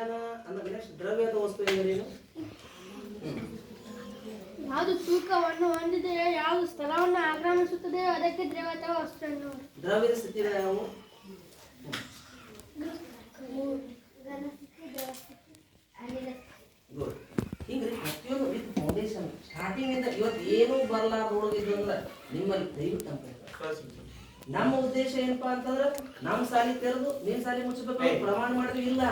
ವಿಜ್ಞಾನ ಅಂದ್ರೆ ನೆಕ್ಸ್ಟ್ ದ್ರವ್ಯದ ವಸ್ತು ಎಂದರೇನು? ಯಾವುದು ತೂಕವನ್ನು ಹೊಂದಿದೆ ಯಾವುದು ಸ್ಥಳವನ್ನು ಆಕ್ರಮಿಸುತ್ತದೆ ಅದಕ್ಕೆ ದ್ರವ ಅಥವಾ ವಸ್ತು ಎನ್ನುವರು. ದ್ರವ್ಯದ ಸ್ಥಿತಿ ನಾವು ಗುಡ್ ಹಿಂಗ್ರಿ ಪ್ರತಿಯೊಂದು ವಿತ್ ಫೌಂಡೇಶನ್ ಸ್ಟಾರ್ಟಿಂಗ್ ಇಂದ ಇವತ್ತು ಏನೂ ಬರಲಾರ್ದು ಉಳಿದಿದ್ದು ಅಂದ್ರೆ ನಿಮ್ಮಲ್ಲಿ ದಯವಿಟ್ಟು ಅಂತ ನಮ್ಮ ಉದ್ದೇಶ ಏನಪ್ಪಾ ಅಂತಂದ್ರೆ ನಮ್ಮ ಸಾಲಿ ತೆರೆದು ನೀನ್ ಸಾಲಿ ಮುಚ್ಚಬೇಕು ಪ್ರಮಾಣ ಮಾಡಿದ್ವಿ ಇಲ್ಲ.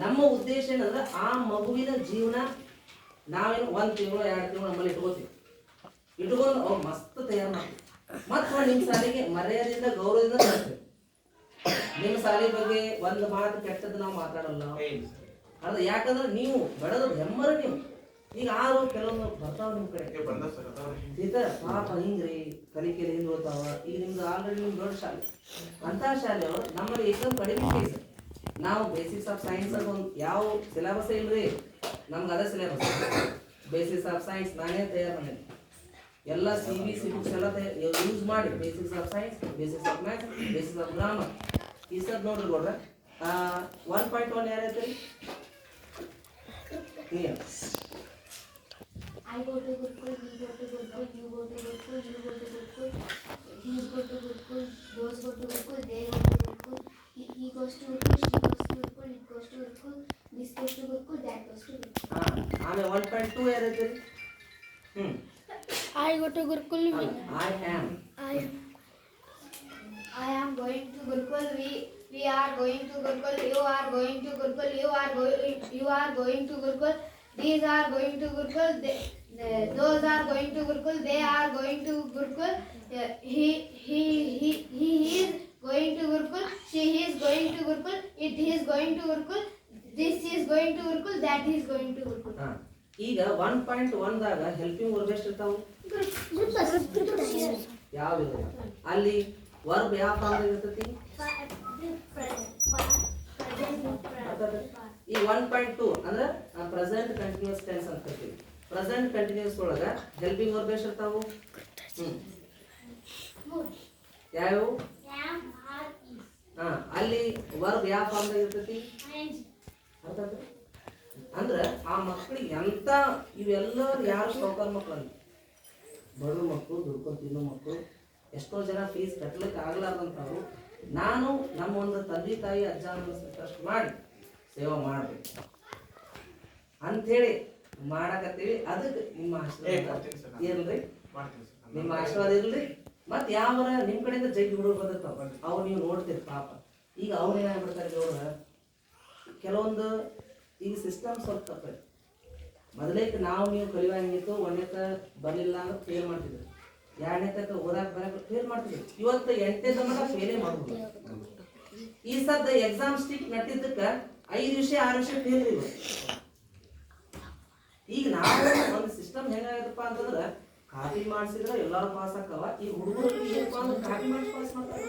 ನಮ್ಮ ಉದ್ದೇಶ ಏನಂದ್ರೆ ಆ ಮಗುವಿನ ಜೀವನ ನಾವೇನು ಒಂದ್ ತಿಂಗಳು ಎರಡು ತಿಂಗಳು ನಮ್ಮಲ್ಲಿ ಇಟ್ಕೋತೀವಿ. ಇಟ್ಕೊಂಡು ಅವ್ರು ಮಸ್ತ್ ತಯಾರು ಮಾಡ್ತೀವಿ. ಮತ್ತೆ ನಿಮ್ಮ ಸಾಲಿಗೆ ಮರ್ಯಾದೆಯಿಂದ ಗೌರವದಿಂದ ಮಾಡ್ತೀವಿ ನಿಮ್ಮ ಸಾಲಿ ಬಗ್ಗೆ ಒಂದು ಮಾತು ಕೆಟ್ಟದ್ದು ನಾವು ಮಾತಾಡಲ್ಲ. ಅದು ಯಾಕಂದ್ರೆ ನೀವು ಬೆಳೆದ ಹೆಮ್ಮರ ನೀವು. ಈಗ ಆರು ಕೆಲವೊಂದು ಬರ್ತಾವ ನಿಮ್ಮ ಕಡೆ. ಸೀತಾ ಪಾಪ ಹಿಂಗ್ರಿ ಕಲಿಕೆಯಲ್ಲಿ ಹಿಂದ್ ಓದ್ತಾವ ಈಗ ನಿಮ್ದು ಆಲ್ರೆಡಿ ನಿಮ್ಗೆ ದೊಡ್ಡ ಶಾಲೆ. ಅಂತ ಶಾಲೆಯವರು ನಮ್ಮಲ್ಲಿ ಏಕಂದ್ರೆ ಕಡಿಮೆ ಫೀಸ್ ನಾವು ಬೇಸಿಕ್ಸ್ ಆಫ್ ಸೈನ್ಸ್ ಅದು ಯಾವ ಸಿಲೆಬಸ್ ಇಲ್ರಿ, ನಮ್ಗೆ ಅದೇ ಸಿಲೆಬಸ್ ಬೇಸಿಕ್ಸ್ ಆಫ್ ಸೈನ್ಸ್ ನಾನೇ ತಯಾರು ಮಾಡೀನಿ. ಎಲ್ಲ ಸಿ ಬಿ ಸಿ ಬುಕ್ಸ್ ಎಲ್ಲ ಯೂಸ್ ಮಾಡಿ basics of science basics of math basics of grammar ಈ ಸರ್ ನೋಡ್ರಿ ನೋಡ್ರೆ one point one ಯಾರೈತೆ I to go to go to go to go to go to goes to that goes to Gurukul. ಹಾ ಆಮೇಲೆ one point two ಯಾರೈತ್ರಿ hmm I go to Gurukul, I am I I am going to Gurukul, we, we are going to Gurukul, you are going to Gurukul, you are going, you are going to Gurukul, these are going to Gurukul, they, they, those are going to Gurukul, they are going to Gurukul, uh, he, he, he, he is going to Gurukul, she is going to Gurukul, it is going to Gurukul, this is going to Gurukul, that is going to Gurukul. ಹಾ. ಈಗ one point ಒನ್ದಾಗ helping verb ಎಷ್ಟು ಇರ್ತಾವು ಯಾವ ಅಲ್ಲಿ verb ಯಾವ form ಇರ್ತತಿ? ಈ ಒನ್ ಪಾಯಿಂಟ್ ಟೂ ಅಂದ್ರೆ ಪ್ರೆಸೆಂಟ್ ಕಂಟಿನ್ಯೂಸ್ ಟೆನ್ಸ್ ಅಂತ ಕರಿತೀವಿ ಪ್ರೆಸೆಂಟ್ ಕಂಟಿನ್ಯೂಸ್ ಒಳಗ ಹೆಲ್ಪಿಂಗ್ ವರ್ಬ್ ಎಷ್ಟು ಇರ್ತಾವು ಯಾವ್ಯಾವು? ಹಾ. ಅಲ್ಲಿ ವರ್ಬ್ ಯಾವ ಫಾರ್ಮ್ದಾಗ ಇರ್ತತಿ? ಅಂದ್ರ ಆ ಮಕ್ಕಳಿಗೆ ಎಂತ ಇವೆಲ್ಲ ಯಾರು ಸೌಕರ್ ಮಕ್ಕಳು ಅಂತ ಬಡವ್ರ ಮಕ್ಕಳು ದುಡ್ಕೊಂಡು ತಿನ್ನೋ ಮಕ್ಕಳು ಎಷ್ಟೋ ಜನ ಫೀಸ್ ಕಟ್ಟಲಿಕ್ಕೆ ಆಗ್ಲಾರ್ದಂಥವ್ರು. ನಾನು ನಮ್ಮ ಒಂದು ತಂದೆ ತಾಯಿ ಅಜ್ಜ ಅಷ್ಟು ಮಾಡಿ ಸೇವೆ ಮಾಡ್ಬೇಕು. ಅಂಥೇಳಿ ಮಾಡಕತ್ತೀವಿ. ಅದಕ್ಕೆ ನಿಮ್ಮ ಆಶೀರ್ವಾದ ಇರ್ಲಿ ನಿಮ್ಮ ಆಶೀರ್ವಾದ ಇರಲಿ ಮತ್ತೆ ಯಾವರ ನಿಮ್ಮ ಕಡೆಯಿಂದ ಜಗ್ಗಿ ಹುಡುಗರು ಬಂದಿರ್ತಾವ. ಅವ್ರು ನೀವು ನೋಡ್ತೀರಿ ಪಾಪ. ಈಗ ಅವ್ರು ಏನಾಗ್ಬಿಡ್ತಾರೆ ಇವ್ರ ಕೆಲವೊಂದು ಈಗ ಸಿಸ್ಟಮ್ ಸ್ವಲ್ಪ ತಪ್ಪೈತೆ ಮೊದಲೇಕ ನಾವು ನೀವು ಕಲಿಯುವಂಗಿತ್ತು ಒಂದನೇಕ ಬರಲಿಲ್ಲ ಅಂದ್ರೆ ಫೇಲ್ ಮಾಡ್ತಿದ್ರು. ಎರಡನೇ ತಕ್ಕ ಓದಾಕ ಬರಕ್ಕೆ ಫೇಲ್ ಮಾಡ್ತಿದ್ರು. ಇವತ್ತು ಎಂಟನೇ ತನಕ ಫೇಲೇ ಮಾಡ್ಬೋದು. ಈ ಸದ್ದ ಎಕ್ಸಾಮ್ ಸ್ಟಿಕ್ ನಟ್ಟಿದ್ದಕ್ಕ ಐದು ವಿಷಯ, ಆರು ವಿಷಯ ಫೇಲ್ ಇವ. ಈಗ ನಾವು ಒಂದು ಸಿಸ್ಟಮ್ ಹೆಂಗಾಗತ್ತಪ್ಪ ಅಂತಂದ್ರೆ ಕಾಪಿ ಮಾಡಿಸಿದ್ರೆ ಎಲ್ಲಾರು ಪಾಸ್ ಆಕ್ಕವ ಈ ಹುಡುಗರು ಏನಪ್ಪ ಅಂದ್ರೆ ಕಾಪಿ ಮಾಡಿ ಪಾಸ್ ಮಾಡ್ತಾರೆ.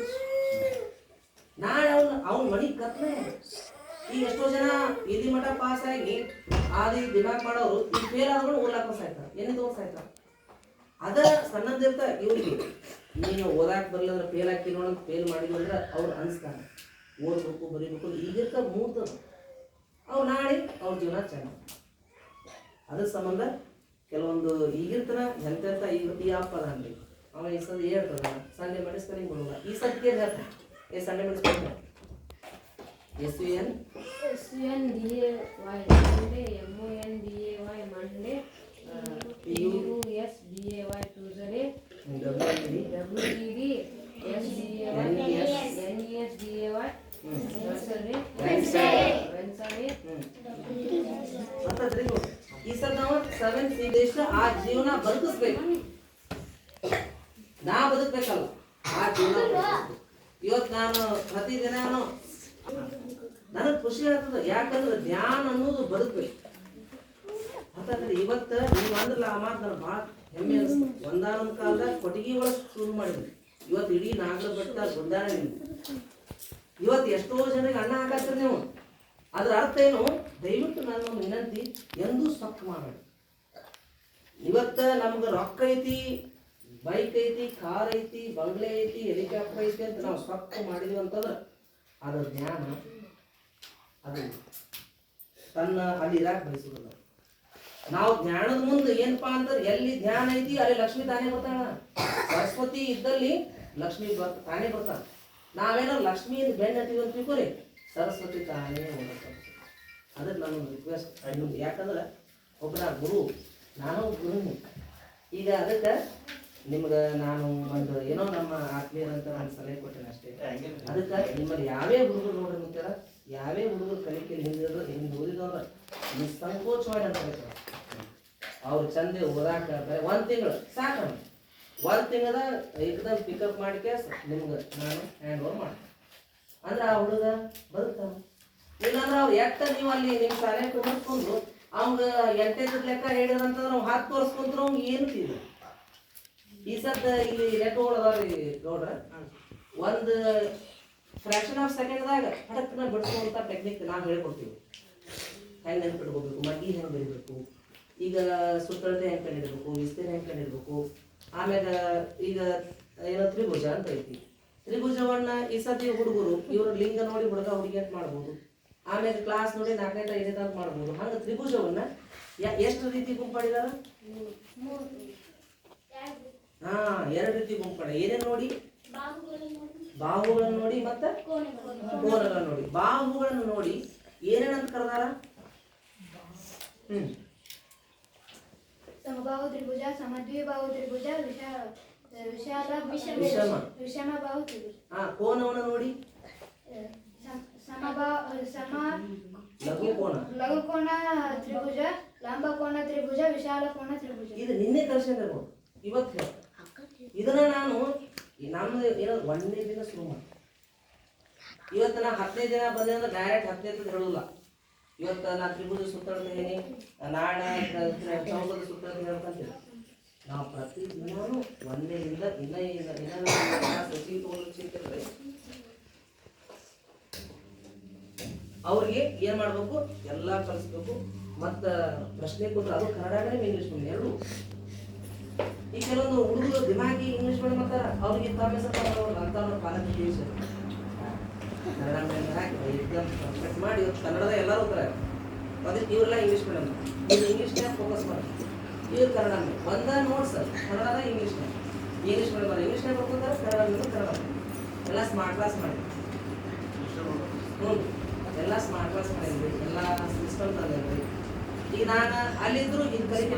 ನಾಳೆ ಅವ್ನ ಅವ್ನ ಮನಿ ಈಗ ಎಷ್ಟೋ ಜನ ಇಲ್ಲಿ ಮಠ ಪಾಸ್ ಆಗಿ ಆದಿ ದಿಮಾಕ್ ಮಾಡೋರು, ಈ ಫೇಲ್ ಆದ್ಕೊಂಡು ಓದ್ಲಾಕ ಸಾಯ್ತಾರೆ ಏನಿದು ಸಾಯ್ತಾರೆ? ಅದ ಸಣ್ಣದಿರ್ತ ಇವ್ರಿಗೆ, ನೀನು ಓದಾಕ್ ಬರ್ಲಿಲ್ಲ ಫೇಲ್ ಹಾಕಿ ನೋಡಂತ ಫೇಲ್ ಮಾಡಿಲ್ಲ ಅಂದ್ರೆ ಅವ್ರು ಅನ್ಸ್ತಾನೆ ಓದ್ಬೇಕು, ಬರೀಬೇಕು, ಈಗಿರ್ತ ಮೂರ್ತದ ಅವ್ರು. ನಾಳೆ ಅವ್ರ ಜೀವನ ಚೆನ್ನಾಗಿ ಅದ್ರ ಸಂಬಂಧ ಕೆಲವೊಂದು ಈಗಿರ್ತನ ಎಂತ ಈಗ ಈ ಆಪ್ ಅದ ಅನ್ರಿ. ಅವ ಈ ಸದ ಹೇಳ್ತದ ಸಂಡೆ ಮೆಡಿಸ್ಕರಿಂಗ್ ಬರೋಲ್ಲ. ಈ ಸದ್ ಕೇಳಿ ಹೇಳ್ತಾನೆ ಏ Sunday ಮೆಡಿಸ್ಕರಿಂಗ್ S U N S U N D A Y Monday, M O N D A Y Monday, uh, P U S D A Y Tuesday, W W E D S D A Y N E S. N E S D A Y Thursday, Wednesday. Wednesday, ಮತ್ತದ್ರಿ ಈ ಸಲ ನಾವು seven C ದೇಶ ಆ ಜೀವನ ಬದುಕಿಸ್ಬೇಕು ಆಗ್ತದೆ ಯಾಕಂದ್ರೆ ಧ್ಯಾನ ಅನ್ನೋದು ಬದುಕ್ಬೇಕು ಅಂತಂದ್ರೆ ಇವತ್ತ ನೀವು ಅಂದ್ರಲ್ಲ ಆ ಮಾತು ನಾನು ಭಾಳ ಹೆಮ್ಮೆ ಅನಿಸ್ತು. ಒಂದಾನೊಂದು ಕಾಲದ ಕೊಟ್ಟಿಗೆ ಒಳಗೆ ಶುರು ಮಾಡಿದ್ವಿ. ಇವತ್ತು ಇಡೀ ನಾಗರ ಬೆಟ್ಟ ಗುಡ್ಡಾಣ ಇವತ್ತು ಎಷ್ಟೋ ಜನಕ್ಕೆ ಅನ್ನ ಹಾಕತ್ತೀರಿ ನೀವು. ಅದ್ರ ಅರ್ಥ ಏನು? ದಯವಿಟ್ಟು ನಾನು ವಿನಂತಿ, ಎಂದೂ ಸ್ಟಕ್ ಮಾಡಬೇಡಿ ಇವತ್ತ ನಮ್ಗೆ ರೊಕ್ಕ ಐತಿ, ಬೈಕ್ ಐತಿ, ಕಾರ್ ಐತಿ, ಬಂಗ್ಲೆ ಐತಿ, ಹೆಲಿಕಾಪ್ಟರ್ ಐತಿ ಅಂತ ನಾವು ಸ್ಟಕ್ ಮಾಡಿದ್ವಿ ಅಂತಂದ್ರೆ ಅದ್ರ ಜ್ಞಾನ ತನ್ನ ಅಲ್ಲಿ ಇರಾಕ್ ಬಯಸುವುದಿಲ್ಲ ನಾವು ಜ್ಞಾನದ ಮುಂದೆ ಏನಪ್ಪಾ ಅಂದ್ರೆ ಎಲ್ಲಿ ಧ್ಯಾನ ಐತಿ ಅಲ್ಲಿ ಲಕ್ಷ್ಮಿ ತಾನೇ ಬರ್ತಾಳ ಸರಸ್ವತಿ ಇದ್ದಲ್ಲಿ ಲಕ್ಷ್ಮಿ ಬರ್ ತಾನೇ ಬರ್ತಾಳ ನಾವೇನೋ ಲಕ್ಷ್ಮಿಯಿಂದ ಬೆಣ್ಣೆ ಹತ್ತೀವಿ ಅಂತ ತಿಳ್ಕೊರಿ ಸರಸ್ವತಿ ತಾನೇ ಅದಕ್ಕೆ ನಾನು ರಿಕ್ವೆಸ್ಟ್ ಯಾಕಂದ್ರೆ ಒಬ್ಬರ ಗುರು ನಾನು ಗುರು ಈಗ ಅದಕ್ಕೆ ನಿಮ್ಗೆ ನಾನು ಒಂದು ಏನೋ ನಮ್ಮ ಆತ್ಮೀಯರಂತ ನಾನು ಸಲಹೆ ಕೊಟ್ಟೇನೆ ಅಷ್ಟೇ. ಅದಕ್ಕೆ ನಿಮ್ಮಲ್ಲಿ ಯಾವೇ ಗುರುಗಳು ನೋಡ್ರಿ ಅಂತಾರ ಯಾವೇ ಹುಡುಗರು ಕಲಿಕೆಯಲ್ಲಿ ಹಿಂದಿದ್ರು ಹಿಂದೆ ಓದಿದವ್ರ ನೀವು ಸಂಕೋಚವಾಗಿ ಅಂತ ಹೇಳ್ತಾರೆ ಅವ್ರು ಚಂದೆ ಓದಾಕ ಬರೀ ಒಂದ್ ತಿಂಗಳು, ಸಾಕು ಒಂದು ತಿಂಗಳ ಏಕದಮ್ ಪಿಕಪ್ ಮಾಡಿಕೆ ನಿಮ್ಗೆ ನಾನು ಹ್ಯಾಂಡ್ ಓವರ್ ಮಾಡ್ತೀನಿ. ಅಂದ್ರೆ ಆ ಹುಡುಗ ಬದುಕ್ತಾನ ಇಲ್ಲಾಂದ್ರೆ ಅವ್ರು ಎಟ್ಟ ನೀವು ಅಲ್ಲಿ ನಿಮ್ಮ ಶಾಲೆ ಕುಂದಿಸ್ಕೊಂಡು ಅವಂಗ ಎಂಟೈದು ಲೆಕ್ಕ ಹೇಳಿದ್ರಂತಂದ್ರೆ ಅವ್ನು ಹತ್ತು ತೋರಿಸ್ಕೊಂಡ್ರು ಅವ್ನು ಏನು ತಿಳಿದ ಈ ಸದ್ದ ಇಲ್ಲಿ ಲೆಕ್ಕಗಳದಾವ್ರಿ ಗೌಡ್ರ, ಒಂದು ಫ್ರಾಕ್ಷನ್ ಆಫ್ ಸೆಕೆಂಡ್ದಾಗ ಹಡಕ್ನ ಬಿಡಿಸುವಂಥ ಟೆಕ್ನಿಕ್ ನಾವು ಹೇಳ್ಕೊಡ್ತೀವಿ ಹೆಂಗೆ ನೆನ್ಪಿಟ್ಕೋಬೇಕು ಮಗ್ಗಿ ಹೆಂಗೆ ಬೆಳಿಬೇಕು ಈಗ ಸುತ್ತಳತೆ ಹೆಂಗೆ ಕಂಡಿಡ್ಬೇಕು ವಿಸ್ತೀರ್ಣ ಹೆಂಗೆ ಕಂಡಿಡ್ಬೇಕು ಆಮ್ಯಾಗ ಈಗ ಏನೋ ತ್ರಿಭುಜ ಅಂತ ಐತಿ. ತ್ರಿಭುಜವನ್ನ ಈ ಸತಿ ಹುಡುಗರು ಇವರು ಲಿಂಗ ನೋಡಿ ಹುಡುಗ ಹುಡುಗಿ ಅಂತ ಮಾಡ್ಬೋದು. ಆಮೇಲೆ ಕ್ಲಾಸ್ ನೋಡಿ ನಾಲ್ಕೈದು ಐದೈದು ಅಂತ ಮಾಡ್ಬೋದು. ಹಂಗೆ ತ್ರಿಭುಜವನ್ನ ಎಷ್ಟು ರೀತಿ ಗುಂಪಾಡಿದಾರ? ಹಾ ಎರಡು ರೀತಿ ಗುಂಪಾಡ. ಏನೇನು ನೋಡಿ? ಬಾಹುಗಳನ್ನು ನೋಡಿ ಮತ್ತೆ ಕೋನಗಳನ್ನು ನೋಡಿ. ಬಾಹುಗಳನ್ನು ನೋಡಿ. ಏನೇನಂತ ಕರೆದಾರ? ಹ್ಮ್. ಸಮಬಾಹು ತ್ರಿಭುಜ ಸಮದ್ವಿಬಾಹು ತ್ರಿಭುಜ ವಿಶಾಲ ವಿಶಾಲ ವಿಷಮ. ವಿಷಮ ಬಾಹು ತ್ರಿಭುಜ ಹಾ ಕೋನವನ್ನು ನೋಡಿ. ಸಮ- ಕೋಣ ಲಘು ಕೋನ ತ್ರಿಭುಜ ಲಂಬಕೋನ ತ್ರಿಭುಜ ವಿಶಾಲ ಕೋನ ತ್ರಿಭುಜ. ಇದು ನಿನ್ನೆ ಕಳ್ಸಿರ್ಬೋದು ಇವತ್ತು ಇದನ್ನ ನಾನು ನಮ್ದು ಏನೋ ಒಂದನೇ ದಿನ ಶುರು ಮಾಡಿ. ಇವತ್ತು ನಾ ಹತ್ತನೇ ದಿನ ಬಂದೆ ಅಂದ್ರೆ ಡೈರೆಕ್ಟ್ ಹತ್ತನೇ ದಿನ ಹೇಳಲ್ಲ ಇವತ್ತು ನಾ ತ್ರಿಭುಜ ಸುತ್ತಾಡ್ತೀನಿ ನಾಡ ಚೌಕದ ಸುತ್ತಾಡ್ತೀನಿ ನಾವು ಪ್ರತಿ ದಿನಾನು ಒಂದೇ ದಿನ ದಿನ ದಿನ ಸಚಿವ ತಗೊಂಡು ಅವ್ರಿಗೆ ಏನು ಮಾಡಬೇಕು? ಎಲ್ಲ ಕಲಿಸ್ಬೇಕು. ಮತ್ತು ಪ್ರಶ್ನೆ ಕೊಟ್ಟರು ಅದು ಕನ್ನಡನೇ ಇಂಗ್ಲಿಷ್ ಎರಡು ಈ ಕೆಲವೊಂದು ಹುಡುಗರು ದಿಮಾಗಿ ಇಂಗ್ಲಿಷ್ ಮೇಡಮ್ ಅಂತಾರ ಅವ್ರಿಗೆ ತಾವೇ ಸ್ವಲ್ಪ ಅಂತ ಪಾಲಕ ದೇಶ. ಕನ್ನಡ ಮೇಡಮ್ ಹಾಕಿ ಎಕ್ಸಾಮ್ ಪರ್ಫೆಕ್ಟ್ ಮಾಡಿ ಇವತ್ತು ಕನ್ನಡದ ಎಲ್ಲರೂ ಓದ್ತಾರೆ ಅದಕ್ಕೆ ಇವರೆಲ್ಲ ಇಂಗ್ಲಿಷ್ ಮೇಡಮ್ ನೀವು ಇಂಗ್ಲಿಷ್ನ್ಯಾಗ ಫೋಕಸ್ ಮಾಡಿ. ಇವ್ರು ಕನ್ನಡ ಮೇಡಮ್ ಒಂದ ನೋಡ್ಸ್ ಕನ್ನಡದ ಇಂಗ್ಲಿಷ್ನ್ಯಾಗ ಇಂಗ್ಲಿಷ್ ಅವ್ರು ಇಂಗ್ಲಿಷ್ನ್ಯಾಗ ಬರ್ಕೊಂತಾರೆ ಕನ್ನಡ ಮೇಡಮ್ ಕನ್ನಡ ಎಲ್ಲ ಸ್ಮಾರ್ಟ್ ಕ್ಲಾಸ್ ಮಾಡಿ. ಹ್ಞೂ ಎಲ್ಲ ಸ್ಮಾರ್ಟ್ ಕ್ಲಾಸ್ ಮಾಡಿದ್ರಿ ಎಲ್ಲ ಸಿಸ್ಟಮ್ ತಂದಿದ್ರಿ ಈಗ ನಾನು ಅಲ್ಲಿದ್ರು ಇದು ಕಲಿಕೆ